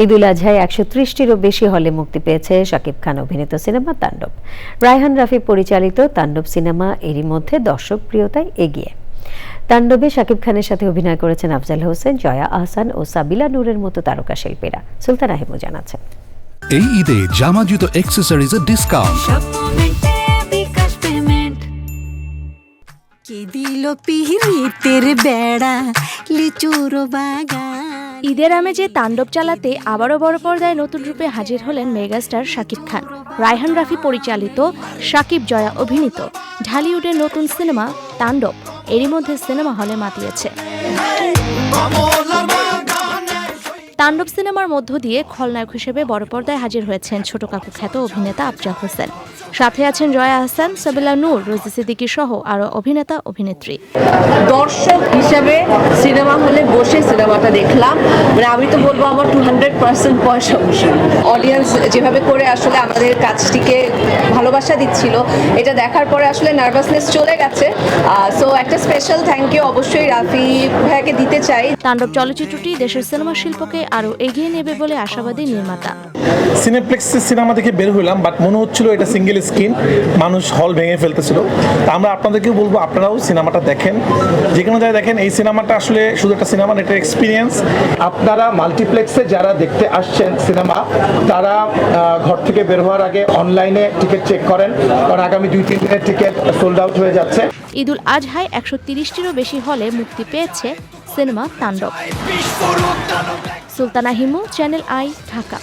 ঈদুল আজহায় একশো ত্রিশটিরও বেশি হলে মুক্তি পেয়েছে শাকিব খান অভিনীত সিনেমা তাণ্ডব। রায়হান রাফি পরিচালিত তাণ্ডব সিনেমা এরই মধ্যে দর্শক প্রিয়তায় এগিয়ে। তাণ্ডবে শাকিব খানের সাথে অভিনয় করেছেন আফজাল হোসেন জয়া আহসান ও সাবিলা নূরের মতো তারকা শিল্পীরা। সুলতান আহিমু জানাচ্ছেন। এই ঈদে জামা জুতো অ্যাক্সেসরিজের ডিসকাউন্ট কে দিল পিহিতের বেড়া লিচুর বাগান। ঈদের আমেজে তাণ্ডব চালাতে আবারও বড় পর্দায় নতুন রূপে হাজির হলেন মেগাস্টার শাকিব খান। রায়হান রাফি পরিচালিত, শাকিব জয়া অভিনীত, ঢালিউডের নতুন সিনেমা তাণ্ডব, এরই মধ্যে সিনেমা হলে মাতিয়েছে। তাণ্ডব সিনেমার মধ্য দিয়ে খলনায়ক হিসেবে বড় পর্দায় হাজির হয়েছেন ছোট কাকু খ্যাত অভিনেতা আফজাল হোসেন। সাথে আছেন জয়া আহসান সাবিলা নূর রোজি সিদ্দিকী সহ আরও অভিনেতা অভিনেত্রী। দর্শক হিসেবে সিনেমা হলে বসে সিনেমাটা দেখলাম। মানে আমি তো বলব আমার টু হান্ড্রেড পার্সেন্ট পয়সা বসে। অডিয়েন্স যেভাবে করে আসলে আমাদের কাজটিকে ভালোবাসা দিচ্ছিল এটা দেখার পরে আসলে নার্ভাসনেস চলে গেছে। সো একটা স্পেশাল থ্যাংক ইউ অবশ্যই রাফি ভাইয়াকে দিতে চাই। তাণ্ডব চলচ্চিত্রটি দেশের সিনেমা শিল্পকে আরও এগিয়ে নেবে বলে আশাবাদী নির্মাতা। সিনেপ্লেক্সে সিনেমা দেখে বের হইলাম বাট মনে হচ্ছিল এটা সিঙ্গেল স্ক্রিন মানুষ হল ভেঙে ফেলতেছিল। তা আমরা আপনাদেরকেও বলব আপনারাও সিনেমাটা দেখেন। যে কোনো জায়গায় দেখেন এই সিনেমাটা আসলে শুধু একটা সিনেমা না, এটা এক্সপিরিয়েন্স আপনারা মাল্টিপ্লেক্সে যারা দেখতে আসছেন সিনেমা তারা ঘর থেকে বের হওয়ার আগে অনলাইনে টিকিট চেক করেন কারণ আগামী দুই তিন দিনের টিকিট সোল্ড আউট হয়ে যাচ্ছে। ঈদুল আজহায় একশো তিরিশটিরও বেশি হলে মুক্তি পেয়েছে cinema Tandav. Sultana Himu channel I Dhaka.